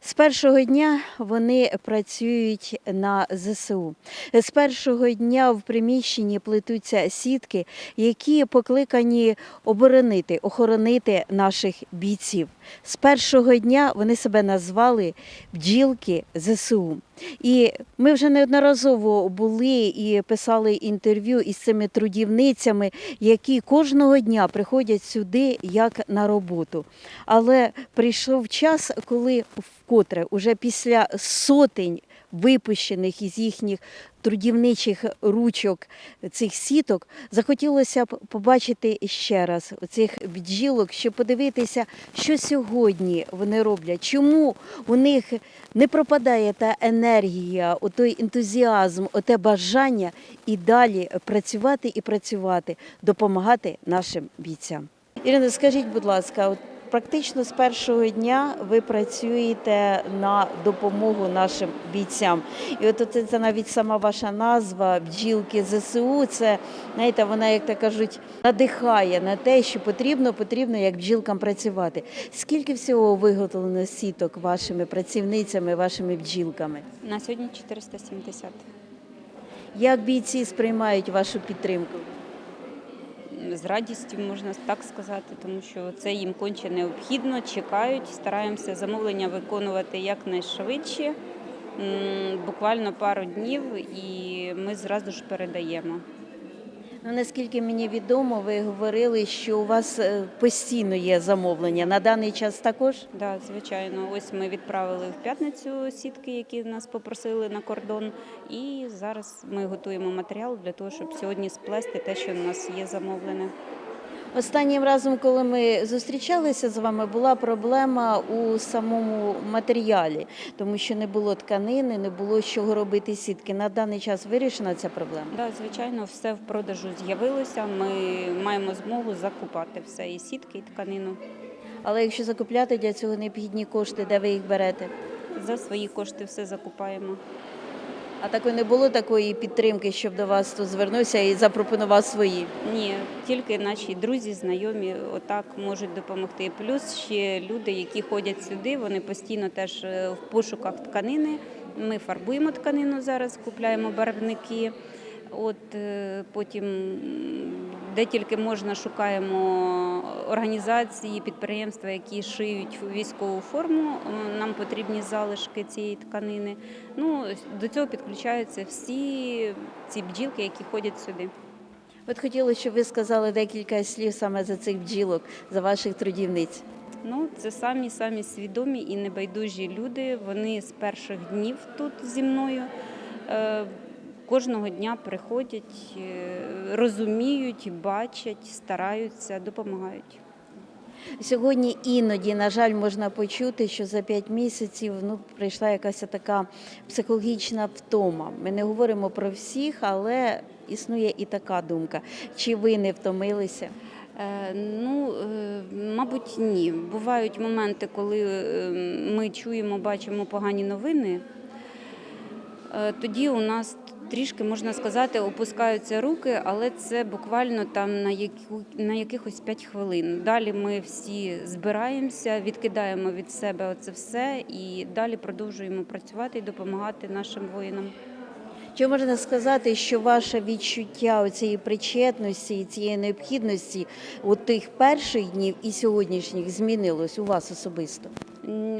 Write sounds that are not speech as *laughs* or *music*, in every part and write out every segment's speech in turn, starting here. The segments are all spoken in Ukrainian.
З першого дня вони працюють на ЗСУ. З першого дня в приміщенні плетуться сітки, які покликані оборонити, охоронити наших бійців. З першого дня вони себе назвали бджілки ЗСУ. І ми вже неодноразово були і писали інтерв'ю із цими трудівницями, які кожного дня приходять сюди як на роботу. Але прийшов час, коли вкотре, уже після сотень випущених із їхніх трудівничих ручок цих сіток, захотілося б побачити ще раз цих бджілок, щоб подивитися, що сьогодні вони роблять, чому у них не пропадає та енергія, той ентузіазм, оте бажання і далі працювати і працювати, допомагати нашим бійцям. Ірина, скажіть, будь ласка, практично з першого дня ви працюєте на допомогу нашим бійцям. І от це, це навіть сама ваша назва бджілки ЗСУ. Це знаєте, вона, як то кажуть, надихає на те, що потрібно, потрібно як бджілкам працювати. Скільки всього виготовлено сіток вашими працівницями, вашими бджілками? На сьогодні 470. Як бійці сприймають вашу підтримку? З радістю можна так сказати, тому що це їм конче необхідно, чекають, стараємося замовлення виконувати якнайшвидше. Буквально пару днів і ми зразу ж передаємо. Ну, наскільки мені відомо, ви говорили, що у вас е, постійно є замовлення. На даний час також? Да, звичайно, ось ми відправили в п'ятницю сітки, які нас попросили на кордон. І зараз ми готуємо матеріал для того, щоб сьогодні сплести те, що у нас є замовлене. Останнім разом, коли ми зустрічалися з вами, була проблема у самому матеріалі, тому що не було тканини, не було з чого робити сітки. На даний час вирішена ця проблема. Да, звичайно, все в продажу з'явилося. Ми маємо змогу закупати все і сітки, і тканину. Але якщо закупляти для цього необхідні кошти, де ви їх берете? За свої кошти все закупаємо. А такої не було такої підтримки, щоб до вас тут звернувся і запропонував свої. Ні, тільки наші друзі, знайомі отак можуть допомогти. Плюс ще люди, які ходять сюди, вони постійно теж е, в пошуках тканини. Ми фарбуємо тканину зараз, купляємо барвники. От е, потім, де тільки можна, шукаємо організації, підприємства, які шиють військову форму. Е, Нам потрібні залишки цієї тканини. Ну до цього підключаються всі ці бджілки, які ходять сюди. От хотіла, щоб ви сказали декілька слів саме за цих бджілок, за ваших трудівниць. Ну, це самі самі свідомі і небайдужі люди. Вони з перших днів тут зі мною. Кожного дня приходять, е, розуміють, бачать, стараються, допомагають. Сьогодні іноді, на жаль, можна почути, що за п'ять місяців ну, прийшла якась така психологічна втома. Ми не говоримо про всіх, але існує і така думка. Чи ви не втомилися? Е, Ну, е, мабуть, ні. Бувають моменти, коли ми чуємо, бачимо погані новини. Тоді у нас трішки можна сказати, опускаються руки, але це буквально там на яку на якихось 5 хвилин. Далі ми всі збираємося, відкидаємо від себе оце все і далі продовжуємо працювати і допомагати нашим воїнам. Чи можна сказати, що ваше відчуття цієї причетності і цієї необхідності у тих перших днів і сьогоднішніх змінилось у вас особисто?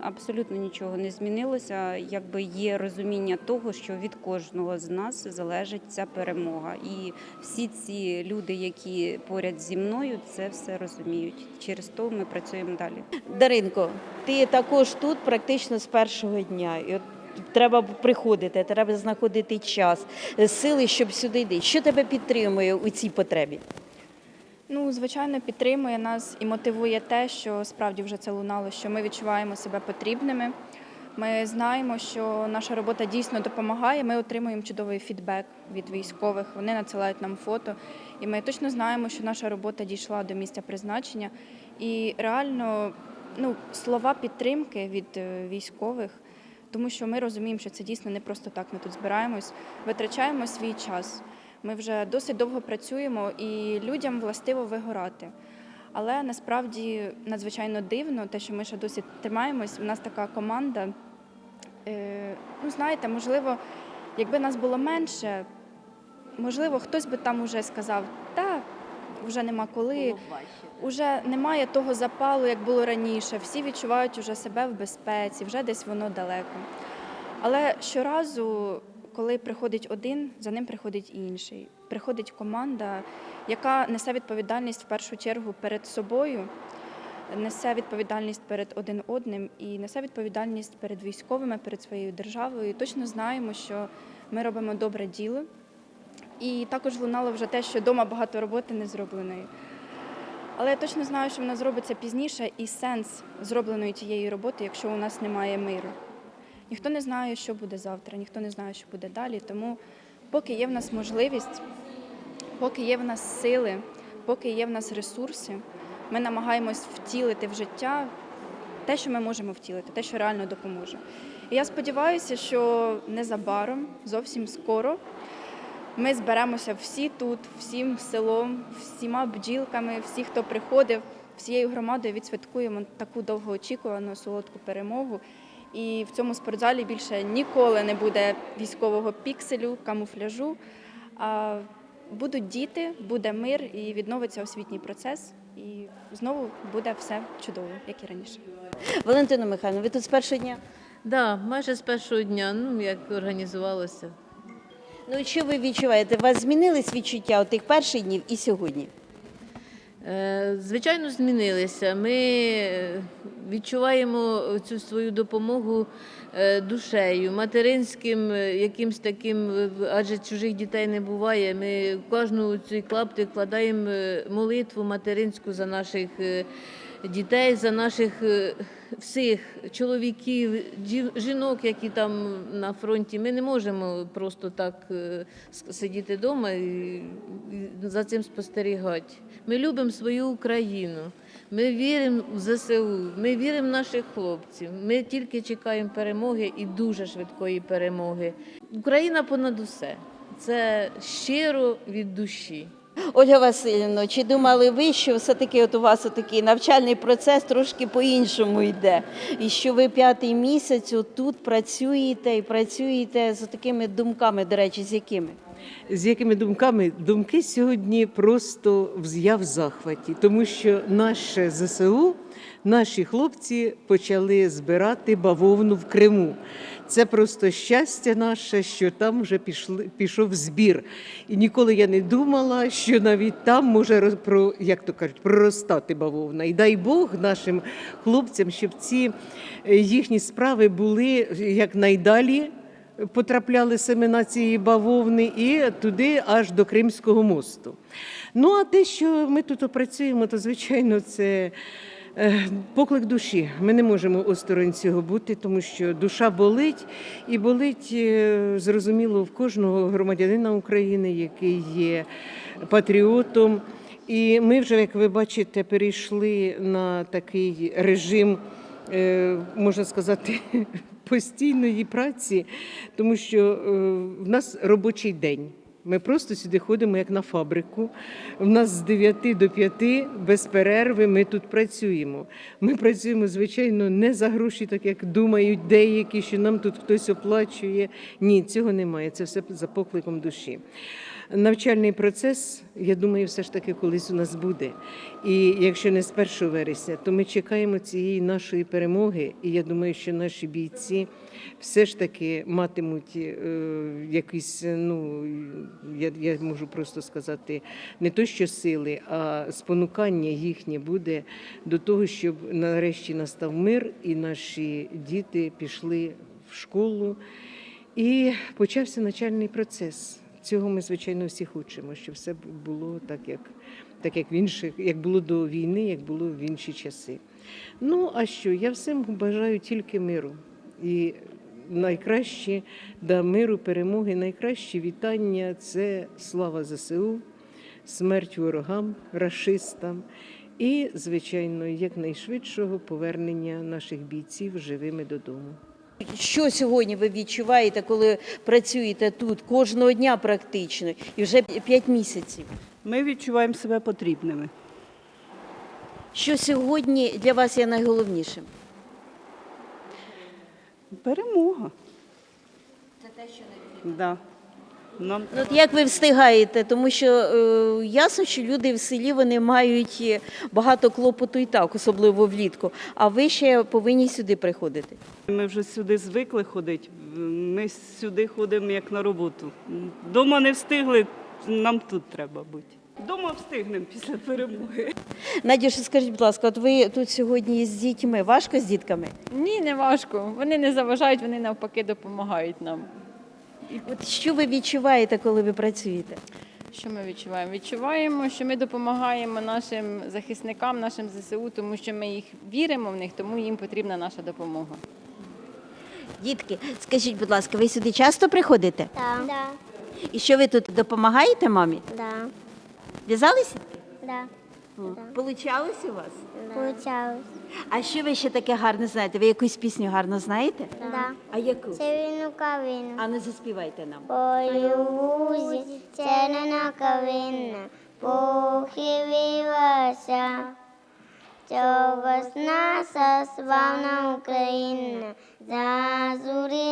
Абсолютно нічого не змінилося. Якби є розуміння того, що від кожного з нас залежить ця перемога, і всі ці люди, які поряд зі мною, це все розуміють. Через то ми працюємо далі. Даринко, ти також тут практично з першого дня. І от треба приходити, треба знаходити час, сили, щоб сюди йти. Що тебе підтримує у цій потребі? Ну, звичайно, підтримує нас і мотивує те, що справді вже це лунало, що ми відчуваємо себе потрібними. Ми знаємо, що наша робота дійсно допомагає. Ми отримуємо чудовий фідбек від військових. Вони надсилають нам фото, і ми точно знаємо, що наша робота дійшла до місця призначення. І реально, ну, слова підтримки від е, військових, тому що ми розуміємо, що це дійсно не просто так. Ми тут збираємось, витрачаємо свій час. Ми вже досить довго працюємо, і людям властиво вигорати. Але насправді надзвичайно дивно, те, що ми ще досі тримаємось. У нас така команда. Е, ну, знаєте, можливо, якби нас було менше, можливо, хтось би там уже сказав, та вже нема коли. Уже немає того запалу, як було раніше. Всі відчувають уже себе в безпеці, вже десь воно далеко. Але щоразу, коли приходить один, за ним приходить інший. Приходить команда, яка несе відповідальність в першу чергу перед собою, несе відповідальність перед один одним і несе відповідальність перед військовими, перед своєю державою. І точно знаємо, що ми робимо добре діло. І також лунало вже те, що вдома багато роботи не зробленої. Але я точно знаю, що вона зробиться пізніше, і сенс зробленої тієї роботи, якщо у нас немає миру. Ніхто не знає, що буде завтра, ніхто не знає, що буде далі. Тому, поки є в нас можливість, поки є в нас сили, поки є в нас ресурси, ми намагаємось втілити в життя те, що ми можемо втілити, те, що реально допоможе. І я сподіваюся, що незабаром, зовсім скоро, ми зберемося всі тут, всім селом, всіма бджілками, всі, хто приходив, всією громадою відсвяткуємо таку довгоочікувану солодку перемогу. І в цьому спортзалі більше ніколи не буде військового пікселю, камуфляжу. А будуть діти, буде мир і відновиться освітній процес. І знову буде все чудово, як і раніше. Валентина Михайловна, ви тут з першого дня? Да, майже з першого дня, ну як організувалося. Ну що ви відчуваєте? У вас змінились відчуття у тих перших днів і сьогодні? Е, Звичайно, змінилися. Ми е, відчуваємо цю свою допомогу е, душею, материнським, якимсь таким, адже чужих дітей не буває. Ми кожну цю клаптик вкладаємо молитву материнську за наших е, дітей, за наших е, всіх чоловіків, жі- жінок, які там на фронті. Ми не можемо просто так е, сидіти вдома і за цим спостерігати. Ми любимо свою Україну. Ми віримо в ЗСУ, ми віримо в наших хлопців. Ми тільки чекаємо перемоги і дуже швидкої перемоги. Україна понад усе. Це щиро від душі. Ольга Васильівна, чи думали ви, що все-таки от у вас такий навчальний процес трошки по-іншому йде? І що ви п'ятий місяць тут працюєте і працюєте з такими думками, до речі, з якими? З якими думками? Думки сьогодні просто в- я в захваті, тому що наше ЗСУ, наші хлопці почали збирати бавовну в Криму. Це просто щастя наше, що там вже пішли, пішов збір. І ніколи я не думала, що навіть там може роз- про, як то кажуть, проростати бавовна. І дай Бог нашим хлопцям, щоб ці е, їхні справи були якнайдалі потрапляли семена цієї бавовни і туди аж до Кримського мосту. Ну а те, що ми тут опрацюємо, то звичайно це. е, Поклик душі. Ми не можемо осторонь цього бути, тому що душа болить і болить е, зрозуміло в кожного громадянина України, який є патріотом. І ми вже, як ви бачите, перейшли на такий режим, е, можна сказати, *laughs* постійної праці, тому що е, в нас робочий день. Ми просто сюди ходимо як на фабрику. У нас з 9 до 5 без перерви ми тут працюємо. Ми працюємо, звичайно, не за гроші, так як думають деякі, що нам тут хтось оплачує. Ні, цього немає. Це все за покликом душі. Навчальний процес, я думаю, все ж таки колись у нас буде. І якщо не з 1 вересня, то ми чекаємо цієї нашої перемоги. І я думаю, що наші бійці все ж таки матимуть е, якісь, ну я, я можу просто сказати, не то що сили, а спонукання їхнє буде до того, щоб нарешті настав мир, і наші діти пішли в школу. І почався навчальний процес. Цього ми, звичайно, всі хочемо, щоб все було так, як, так як, в інших, як було до війни, як було в інші часи. Ну, а що? Я всім бажаю тільки миру. І найкраще да, миру, перемоги, найкраще вітання це слава ЗСУ, смерть ворогам, рашистам і, звичайно, якнайшвидшого повернення наших бійців живими додому. Що сьогодні ви відчуваєте, коли працюєте тут кожного дня практично і вже 5 місяців? Ми відчуваємо себе потрібними. Що сьогодні для вас є найголовнішим? Перемога. Це те, що не Да. Нам Ну, От як ви встигаєте? Тому що е, ясно, що люди в селі вони мають е, багато клопоту і так, особливо влітку. А ви ще повинні сюди приходити. ми вже сюди звикли ходити. Ми сюди ходимо як на роботу. Дома не встигли, нам тут треба бути. Дома встигнемо після перемоги. Надюша, скажіть, будь ласка, от ви тут сьогодні з дітьми. Важко з дітками? Ні, не важко. Вони не заважають, вони навпаки допомагають нам. От що ви відчуваєте, коли ви працюєте? Що ми відчуваємо? Відчуваємо, що ми допомагаємо нашим захисникам, нашим ЗСУ, тому що ми їх віримо в них, тому їм потрібна наша допомога. Дітки, скажіть, будь ласка, ви сюди часто приходите? Да. Да. І що ви тут допомагаєте мамі? Да. В'язали сітки? Да. Получалось у вас? Получалось. А що ви ще таке гарне знаєте? Ви якусь пісню гарно знаєте? Да. А яку? Це він у кавину. А не заспівайте нам. Ой, у вузі, це не похилилася. Цього з наша Україна зазурилася.